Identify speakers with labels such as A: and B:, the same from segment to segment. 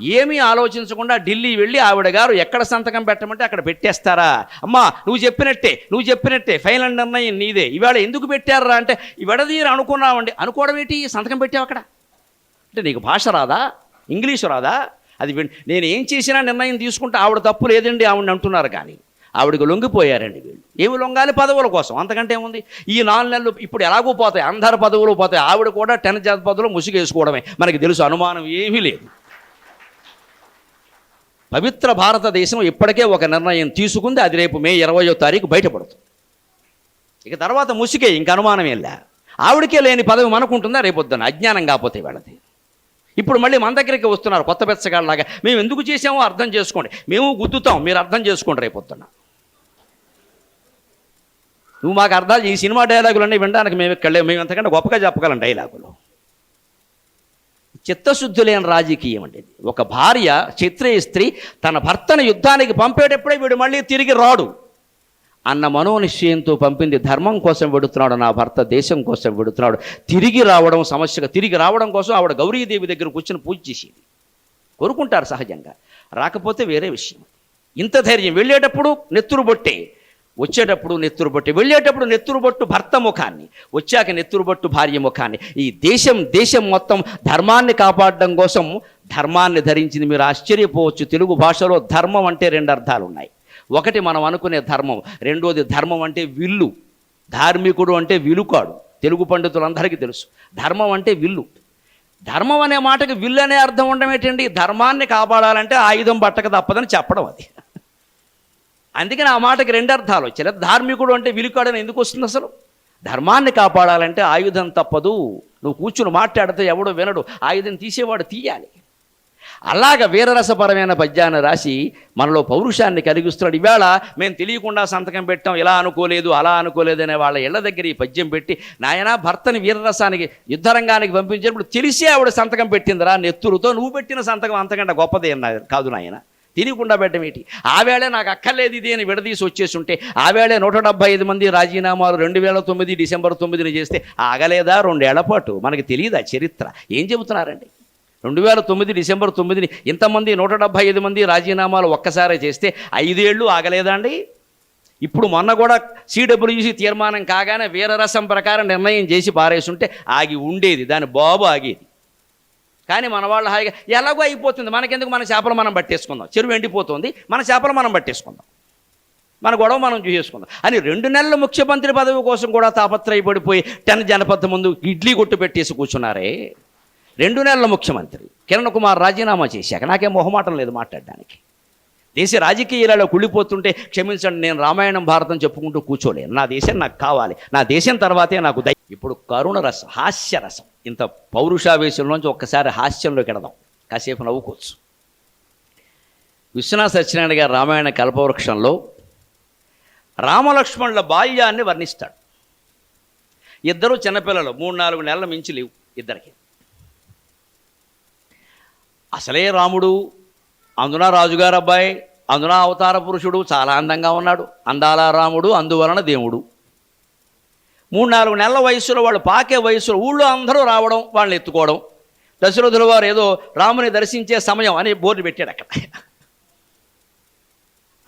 A: ఏమీ ఆలోచించకుండా ఢిల్లీ వెళ్ళి ఆవిడ గారు ఎక్కడ సంతకం పెట్టమంటే అక్కడ పెట్టేస్తారా? అమ్మా నువ్వు చెప్పినట్టే నువ్వు చెప్పినట్టే ఫైనల్ నిర్ణయం నీదే. ఇవాళ ఎందుకు పెట్టారా అంటే విడదీరు అనుకున్నామండి. అనుకోవడం ఏంటి? సంతకం పెట్టావు అక్కడ? అంటే నీకు భాష రాదా? ఇంగ్లీషు రాదా? అది నేను ఏం చేసినా నిర్ణయం తీసుకుంటే ఆవిడ తప్పు లేదండి ఆవిడని అంటున్నారు కానీ. ఆవిడకి లొంగిపోయారండి వీళ్ళు. ఏమి లొంగాలి పదవుల కోసం? అంతకంటే ఉంది ఈ నాలుగు నెలలు ఇప్పుడు ఎలాగో పోతాయి? అందరు పదవులు పోతాయి. ఆవిడ కూడా టెన్ జాతి పదవులు ముసుగేసుకోవడమే. మనకి తెలుసు అనుమానం ఏమీ లేదు. పవిత్ర భారతదేశం ఇప్పటికే ఒక నిర్ణయం తీసుకుంది. అది రేపు మే ఇరవయో తారీఖు బయటపడుతుంది. ఇక తర్వాత ముసికే ఇంక అనుమానం ఏం లే. ఆవిడకే లేని పదవి మనకుంటుందా? రేపొద్దున అజ్ఞానం కాకపోతే వాళ్ళది. ఇప్పుడు మళ్ళీ మన దగ్గరికి వస్తున్నారు కొత్త బెచ్చగాళ్ళలాగా మేము ఎందుకు చేసామో అర్థం చేసుకోండి. మేము గుద్దుతాం మీరు అర్థం చేసుకోండి రేపొద్దున. నువ్వు మాకు అర్థాలు ఈ సినిమా డైలాగులన్నీ వినడానికి మేము ఇక్కడ మేము ఎంతకంటే గొప్పగా చెప్పగలం డైలాగులు. చిత్తశుద్ధి లేని రాజకీయం అండి ఒక భార్య క్షత్రియ స్త్రీ తన భర్తను యుద్ధానికి పంపేటప్పుడే వీడు మళ్ళీ తిరిగి రాడు. అన్న మనోనిశ్చయంతో పంపింది ధర్మం కోసం వెడుతున్నాడు నా భర్త దేశం కోసం వెడుతున్నాడు. తిరిగి రావడం సమస్యగా తిరిగి రావడం కోసం ఆవిడ గౌరీదేవి దగ్గర కూర్చొని పూజ చేసేది. కోరుకుంటారు సహజంగా. రాకపోతే వేరే విషయం ఇంత ధైర్యం. వెళ్ళేటప్పుడు నెత్తురు బొట్టే. వచ్చేటప్పుడు నెత్తురు వెళ్ళేటప్పుడు నెత్తురు బొట్టు భర్త ముఖాన్ని వచ్చాక నెత్తురు బొట్టు భార్య ముఖాన్ని. ఈ దేశం దేశం మొత్తం ధర్మాన్ని కాపాడడం కోసం ధర్మాన్ని ధరించింది. మీరు ఆశ్చర్యపోవచ్చు తెలుగు భాషలో ధర్మం అంటే రెండు అర్థాలు ఉన్నాయి ఒకటి మనం అనుకునే ధర్మం రెండోది ధర్మం అంటే విల్లు. ధార్మికుడు అంటే విలుకాడు. తెలుగు పండితులందరికీ తెలుసు. ధర్మం అంటే విల్లు. ధర్మం అనే మాటకి విల్లు అనే అర్థం ఉండడం ఏంటండి? ధర్మాన్ని కాపాడాలంటే ఆయుధం పట్టక తప్పదని చెప్పడం అది. అందుకని ఆ మాటకి రెండు అర్థాలు వచ్చాయి. ధార్మికుడు అంటే విలుకాడని ఎందుకు వస్తుంది అసలు? ధర్మాన్ని కాపాడాలంటే ఆయుధం తప్పదు. నువ్వు కూర్చుని మాట్లాడితే ఎవడో వినడు. ఆయుధం తీసేవాడు తీయాలి. అలాగ వీరరసపరమైన పద్యాన్ని రాసి మనలో పౌరుషాన్ని కలిగిస్తున్నాడు. ఇవాళ మేము తెలియకుండా సంతకం పెట్టాం ఇలా అనుకోలేదు అలా అనుకోలేదు అనే వాళ్ళ ఇళ్ళ దగ్గర ఈ పద్యం పెట్టి నాయన భర్తని వీరరసానికి యుద్ధరంగానికి పంపించేటప్పుడు తెలిసే ఆవిడ సంతకం పెట్టిందిరా నెత్తురుతో నువ్వు పెట్టిన సంతకం అంతకంటే గొప్పదే కాదు నాయన. తినకుండా పెట్టడం ఏంటి? ఆవేళే నాకు అక్కర్లేదు ఇది అని విడదీసి వచ్చేసి ఉంటే ఆవేళ నూట డెబ్బై ఐదు మంది రాజీనామాలు రెండు వేల తొమ్మిది డిసెంబర్ తొమ్మిదిని చేస్తే ఆగలేదా? రెండేళ్ళ పాటు. మనకి తెలియదా చరిత్ర? ఏం చెబుతున్నారండి? రెండు వేల తొమ్మిది డిసెంబర్ తొమ్మిదిని ఇంతమంది నూట డెబ్బై ఐదు మంది రాజీనామాలు ఒక్కసారే చేస్తే ఐదేళ్ళు ఆగలేదా అండి? ఇప్పుడు మొన్న కూడా సిడబ్ల్యూసి తీర్మానం కాగానే వీరరసం ప్రకారం నిర్ణయం చేసి పారేస్తుంటే ఆగి ఉండేది. దాని బాబు ఆగేది. కానీ మన వాళ్ళు హాయిగా ఎలాగో అయిపోతుంది. మనకెందుకు మన చేపలు మనం పట్టేసుకుందాం? చెరువు ఎండిపోతుంది. మన చేపలు మనం పట్టేసుకుందాం. మన గొడవ మనం చూసేసుకుందాం అని రెండు నెలల ముఖ్యమంత్రి పదవి కోసం కూడా తాపత్రయపడిపోయి టెన్ జనపద ముందు ఇడ్లీ కొట్టు పెట్టేసి కూర్చున్నారే. రెండు నెలల ముఖ్యమంత్రి కిరణ్ కుమార్ రాజీనామా చేశాక నాకేం మొహమాటం లేదు మాట్లాడడానికి. దేశ రాజకీయాలలో కుళ్ళిపోతుంటే క్షమించండి నేను రామాయణం భారతం చెప్పుకుంటూ కూర్చోలేను. నా దేశం నాకు కావాలి. నా దేశం తర్వాతే నాకు దై ఇప్పుడు కరుణ రసం హాస్య రసం ఇంత పౌరుషావేశంలోంచి ఒక్కసారి హాస్యంలోకి వెడదాం కాసేపు నవ్వుకోవచ్చు. విశ్వనాథ సత్యనారాయణ గారు రామాయణ కల్పవృక్షంలో రామలక్ష్మణుల బాల్యాన్ని వర్ణిస్తాడు. ఇద్దరు చిన్నపిల్లలు మూడు నాలుగు నెలల మించి లేవు ఇద్దరికి. అసలే రాముడు అందున రాజుగారు అబ్బాయి అందున అవతార పురుషుడు చాలా అందంగా ఉన్నాడు. అందాల రాముడు అందువలన దేవుడు. మూడు నాలుగు నెలల వయసులో వాళ్ళు పాకే వయసులో ఊళ్ళో అందరూ రావడం వాళ్ళని ఎత్తుకోవడం. దశరథుల వారు ఏదో రాముని దర్శించే సమయం అని బోర్డు పెట్టాడు అక్కడ.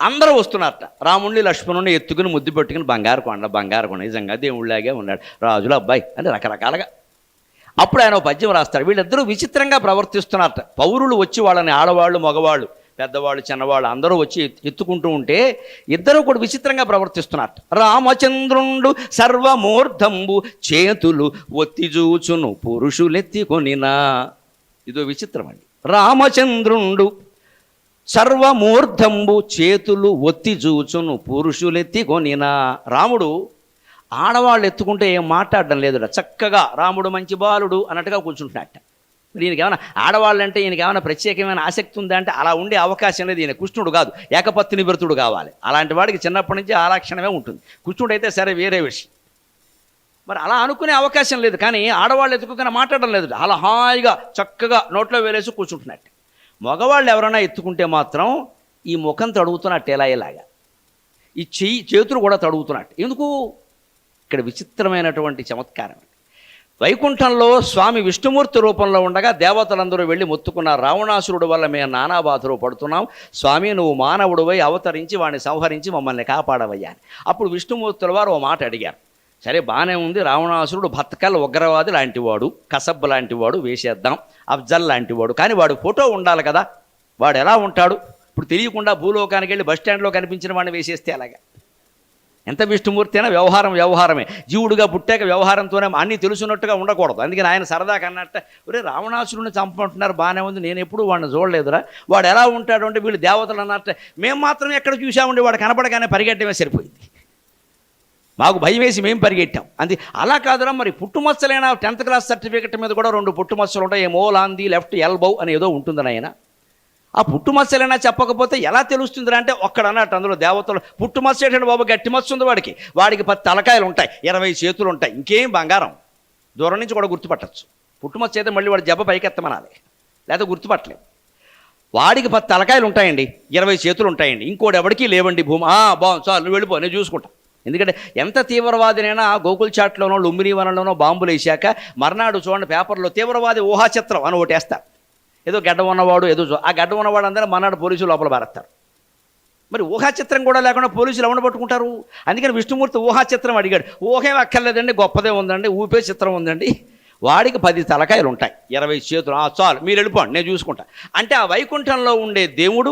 A: అందరూ వస్తున్నారట. రాముణ్ణి లక్ష్మణుని ఎత్తుకుని ముద్దు పెట్టుకుని బంగారు కొండ బంగారు కొండ నిజంగా దేవుళ్ళలాగే ఉన్నాడు. రాజుల అబ్బాయి అని రకరకాలుగా. అప్పుడు ఆయన పద్యం రాస్తాడు. వీళ్ళిద్దరూ విచిత్రంగా ప్రవర్తిస్తున్నారట. పౌరులు వచ్చి వాళ్ళని ఆడవాళ్ళు మగవాళ్ళు పెద్దవాళ్ళు చిన్నవాళ్ళు అందరూ వచ్చి ఎత్తుకుంటూ ఉంటే ఇద్దరు కూడా విచిత్రంగా ప్రవర్తిస్తున్నారు. రామచంద్రుండు సర్వమూర్ధంబు చేతులు ఒత్తిజూచును పురుషులెత్తికొనినా. ఇదో విచిత్రం అండి. రామచంద్రుండు సర్వమూర్ధంబు చేతులు ఒత్తి చూచును పురుషులెత్తి కొనినా రాముడు ఆడవాళ్ళు ఎత్తుకుంటే ఏం మాట్లాడడం లేదు చక్కగా రాముడు మంచి బాలుడు అన్నట్టుగా కూర్చుంటున్నట్ట మరి ఈయనకి ఏమైనా ఆడవాళ్ళంటే ఈయనకి ఏమైనా ప్రత్యేకమైన ఆసక్తి ఉందా అంటే అలా ఉండే అవకాశం లేదు. ఈయన కృష్ణుడు కాదు. ఏకపత్ని వ్రతుడు కావాలి. అలాంటి వాడికి చిన్నప్పటి నుంచి ఆలక్షణమే ఉంటుంది. కృష్ణుడు అయితే సరే వేరే విషయం. మరి అలా అనుకునే అవకాశం లేదు. కానీ ఆడవాళ్ళు ఎత్తుకుని మాట్లాడడం లేదు. అలా హాయిగా చక్కగా నోట్లో వేలేసి కూర్చుంటున్నట్టు. మగవాళ్ళు ఎవరైనా ఎత్తుకుంటే మాత్రం ఈ ముఖం తడుగుతున్నట్టు ఎలా ఈ చెయ్యి చేతులు కూడా తడుగుతున్నట్టు. ఎందుకు? ఇక్కడ విచిత్రమైనటువంటి చమత్కారం. వైకుంఠంలో స్వామి విష్ణుమూర్తి రూపంలో ఉండగా దేవతలందరూ వెళ్ళి మొత్తుకున్నారు. రావణాసురుడు వల్ల మేము నానా బాధలు పడుతున్నాం. స్వామి నువ్వు మానవుడివై అవతరించి వాడిని సంహరించి మమ్మల్ని కాపాడవయ్యా అప్పుడు విష్ణుమూర్తుల వారు ఓ మాట అడిగారు. సరే బాగానే ఉంది. రావణాసురుడు భత్కల్ ఉగ్రవాది లాంటివాడు కసబ్ లాంటివాడు వేసేద్దాం అఫ్జల్ లాంటివాడు. కానీ వాడు ఫోటో ఉండాలి కదా. వాడు ఎలా ఉంటాడు? ఇప్పుడు తెలియకుండా భూలోకానికి వెళ్ళి బస్ స్టాండ్లో కనిపించిన వాడిని వేసేస్తే అలాగా ఎంత విష్ణుమూర్తి అయినా వ్యవహారం వ్యవహారమే. జీవుడుగా పుట్టాక వ్యవహారంతోనే అన్నీ తెలుసున్నట్టుగా ఉండకూడదు. అందుకని ఆయన సరదాగా అన్నట్ట ఒరే రావణాసురుని చంపమంటున్నారు బాగానే ఉంది. నేను ఎప్పుడు వాడిని చూడలేదురా. వాడు ఎలా ఉంటాడు అంటే వీళ్ళు దేవతలు అన్నట్ట. మేము మాత్రం ఎక్కడ చూసామండి వాడు కనపడగానే పరిగెట్టమే సరిపోయింది. మాకు భయం వేసి మేము పరిగెట్టాం. అంతే అలా కాదురా మరి పుట్టుమచ్చలైన టెన్త్ క్లాస్ సర్టిఫికెట్ మీద కూడా రెండు పుట్టుమచ్చలు ఉంటాయి. ఏమో లాంది లెఫ్ట్ ఎల్బౌ అని ఏదో ఉంటుందని ఆయన. ఆ పుట్టుమచ్చలైనా చెప్పకపోతే ఎలా తెలుస్తుందిరా అంటే ఒక్కడ అన్నట్టు అందులో దేవతలు పుట్టుమచ్చ ఏంటంటే బాబు గట్టి మచ్చ ఉంది వాడికి. వాడికి పది తలకాయలు ఉంటాయి ఇరవై చేతులు ఉంటాయి ఇంకేం బంగారం. దూరం నుంచి కూడా గుర్తుపట్టచ్చు. పుట్టుమచ్చ అయితే మళ్ళీ వాడు జబ్బ పైకెత్తమనాలి. లేదా గుర్తుపట్టలేము వాడికి పది తలకాయలు ఉంటాయండి ఇరవై చేతులు ఉంటాయండి ఇంకోటి ఎవడికి లేవండి భూమి. ఆ బాగుంది చాలు నువ్వు వెళ్ళిపో నేను చూసుకుంటా. ఎందుకంటే ఎంత తీవ్రవాదినైనా గోకుల్ చాట్లోనో లుంబిని వనంలోనో బాంబులు వేసాక మర్నాడు చూడండి పేపర్లో తీవ్రవాది ఊహాచిత్రం అని ఒకటి వేస్తారు. ఏదో గడ్డ ఉన్నవాడు ఏదో ఆ గడ్డ ఉన్నవాడు అందరూ మన్నాడు పోలీసులు లోపల పారేస్తారు మరి ఊహాచిత్రం కూడా లేకుండా పోలీసులు ఎవరిని పట్టుకుంటారు? అందుకని విష్ణుమూర్తి ఊహాచిత్రం అడిగాడు. ఊహేం అక్కర్లేదండి గొప్పదే ఉందండి ఊపే చిత్రం ఉందండి. వాడికి పది తలకాయలు ఉంటాయి ఇరవై చేతులు ఆ, చాలు మీరు వెళ్ళిపోండి నేను చూసుకుంటా. అంటే ఆ వైకుంఠంలో ఉండే దేవుడు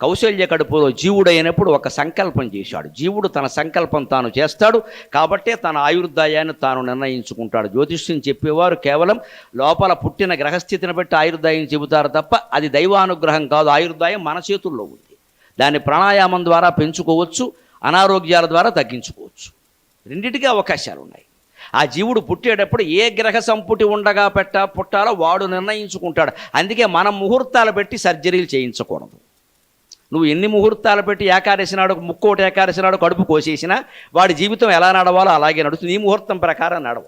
A: కౌశల్య కడుపులో జీవుడు అయినప్పుడు ఒక సంకల్పం చేశాడు. జీవుడు తన సంకల్పం తాను చేస్తాడు. కాబట్టే తన ఆయుర్దాయాన్ని తాను నిర్ణయించుకుంటాడు. జ్యోతిష్యం చెప్పేవారు కేవలం లోపల పుట్టిన గ్రహస్థితిని బట్టి ఆయుర్దాయం చెబుతారు తప్ప అది దైవానుగ్రహం కాదు. ఆయుర్దాయం మన చేతుల్లో ఉంది. దాన్ని ప్రాణాయామం ద్వారా పెంచుకోవచ్చు. అనారోగ్యాల ద్వారా తగ్గించుకోవచ్చు. రెండిటికి అవకాశాలు ఉన్నాయి. ఆ జీవుడు పుట్టేటప్పుడు ఏ గ్రహ సంపుటి ఉండగా పెట్ట పుట్టాలో వాడు నిర్ణయించుకుంటాడు. అందుకే మనం ముహూర్తాలు పెట్టి సర్జరీలు చేయించకూడదు. నువ్వు ఎన్ని ముహూర్తాలు పెట్టి ఏకాదశి నాడు ముక్కోటి ఏకాదశి నాడు కడుపు కోసేసినా వాడి జీవితం ఎలా నడవాలో అలాగే నడుస్తుంది. ఈ ముహూర్తం ప్రకారం నడవు.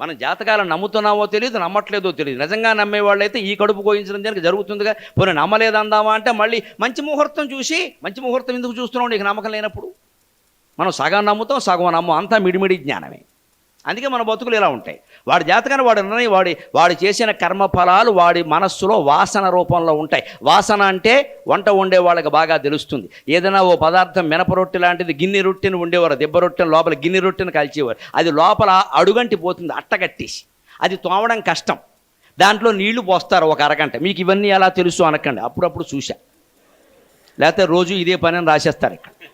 A: మనం జాతకాలను నమ్ముతున్నామో తెలియదు నమ్మట్లేదో తెలియదు. నిజంగా నమ్మేవాళ్ళైతే ఈ కడుపు కోయించడం దానికి జరుగుతుందిగా. పోనీ నమ్మలేదు అందామా అంటే మళ్ళీ మంచి ముహూర్తం చూసి మంచి ముహూర్తం ఎందుకు చూస్తున్నావు నీకు నమ్మకం లేనప్పుడు? మనం సగం నమ్ముతాం సగం నమ్మం. అంతా మిడిమిడి జ్ఞానమే. అందుకే మన బతుకులు ఇలా ఉంటాయి. వాడి జాతకాన్ని వాడు నిర్ణయం వాడి వాడు చేసిన కర్మఫలాలు వాడి మనస్సులో వాసన రూపంలో ఉంటాయి. వాసన అంటే వంట వండే వాళ్ళకి బాగా తెలుస్తుంది. ఏదైనా ఓ పదార్థం మినప రొట్టె లాంటిది గిన్నె రొట్టెని ఉండేవారు దెబ్బ రొట్టెని లోపల గిన్నె రొట్టెని కాల్చేవారు. అది లోపల అడుగంటి పోతుంది అట్టగట్టేసి. అది తోమడం కష్టం. దాంట్లో నీళ్ళు పోస్తారు ఒక అరగంట. మీకు ఇవన్నీ ఎలా తెలుసు అనకండి. అప్పుడప్పుడు చూశా. లేకపోతే రోజు ఇదే పని అని రాసేస్తారు ఇక్కడ.